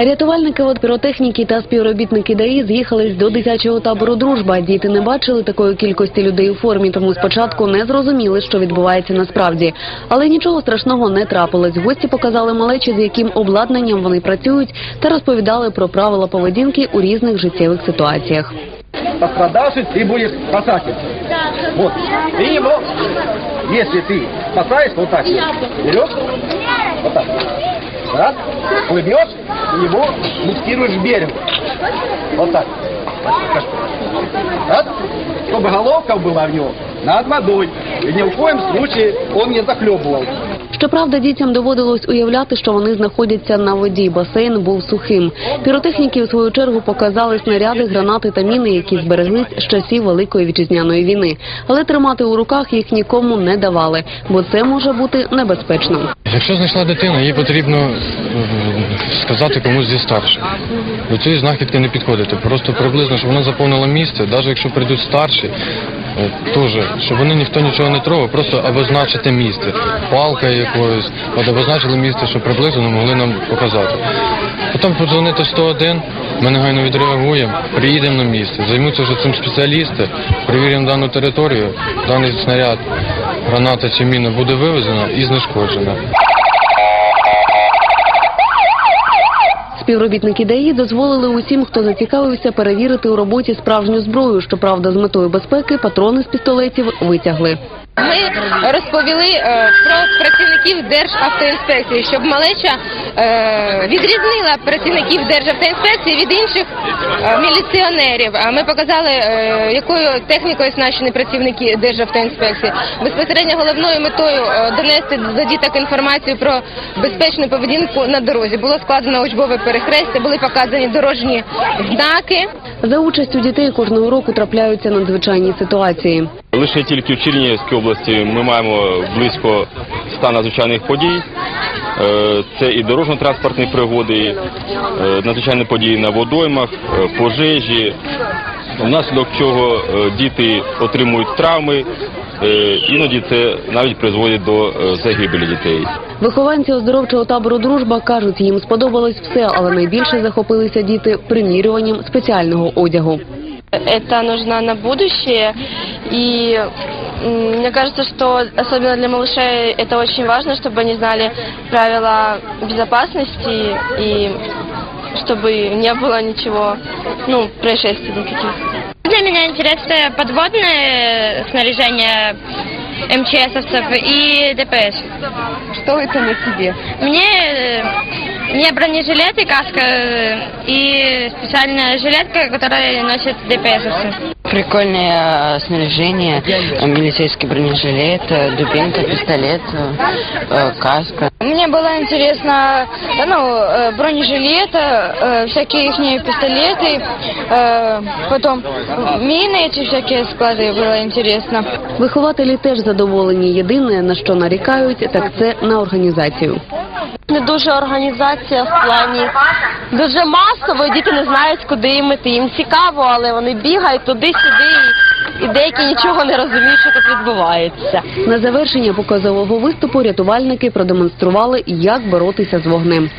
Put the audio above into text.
Рятувальники от піротехніки та співробітники ДАІ з'їхались до дитячого табору Дружба. Діти не бачили такої кількості людей у формі, тому спочатку не зрозуміли, що відбувається насправді. Але нічого страшного не трапилось. Гості показали малечі, з яким обладнанням вони працюють, та розповідали про правила поведінки у різних життєвих ситуаціях. пострадавший, ты будешь спасать его. Вот. Ты его, если ты спасаешь, вот так вот, берешь, вот так, Раз, плывешь, его буксируешь к берегу. Вот так. Раз, чтобы головка была в него над водой. И ни в коем случае он не захлебывал. Щоправда, дітям доводилось уявляти, що вони знаходяться на воді. Басейн був сухим. Піротехніки, в свою чергу, показали снаряди, гранати та міни, які збереглись з часів Великої вітчизняної війни. Але тримати у руках їх нікому не давали, бо це може бути небезпечно. Якщо знайшла дитина, їй потрібно сказати комусь зі старших. До цієї знахідки не підходити. Просто приблизно, щоб вона заповнила місце, навіть якщо прийдуть старші, е, теж, щоб вони ніхто нічого не трогав, просто обозначити місце. Палка якоюсь, от обозначили місце, щоб приблизно могли нам показати. Потім подзвонити 101, ми негайно відреагуємо, приїдемо на місце, займуться вже цим спеціалісти, перевіримо дану територію, даний снаряд, граната чи міна буде вивезена і знешкоджена. Співробітники ДАІ дозволили усім, хто зацікавився, перевірити у роботі справжню зброю. Щоправда, з метою безпеки патрони з пістолетів витягли. Ми розповіли е, про працівників Державтоінспекції, щоб малеча е, відрізнила працівників Державтоінспекції від інших е, міліціонерів. Ми показали, якою технікою оснащені працівники Державтоінспекції. Безпосередньо головною метою донести до діток інформацію про безпечну поведінку на дорозі. Було складено учбове перехрестя, були показані дорожні знаки. За участю дітей кожного року трапляються надзвичайні ситуації. Лише тільки в Чернігівській області ми маємо близько 100 надзвичайних подій. Е, Це і дорожньо-транспортні пригоди, е, надзвичайні події на водоймах, е, пожежі, внаслідок чого діти отримують травми. Іноді це навіть призводить до загибелі дітей. Вихованці оздоровчого табору Дружба кажуть, їм сподобалось все, але найбільше захопилися діти примірюванням спеціального одягу. Это нужно на будущее. И мне кажется, что особенно для малышей это очень важно, чтобы они знали правила безопасности и чтобы не было ничего, ну, происшествий никаких. Для меня интересно подводное снаряжение МЧСовцев и ДПС. Що це на себе? Мне, мне бронежилет и каска э, и специальная жилетка, которую носят DPСовцы. Прикольное э, снаряжение, э, милицейский бронежилет, э, дубинка, пистолет, э, каска. Мне было интересно, ну, э, бронежилет, э, всякие их пистолеты, э, потом мины эти всякие склады, было интересно. Вихователі теж задоволені. Єдине, на що нарікають, так це на організацію. Не дуже організація в плані дуже масово, діти не знають, куди їм іти. Їм цікаво, але вони бігають туди-сюди, і, деякі нічого не розуміють, що тут відбувається. На завершення показового виступу рятувальники продемонстрували, як боротися з вогнем.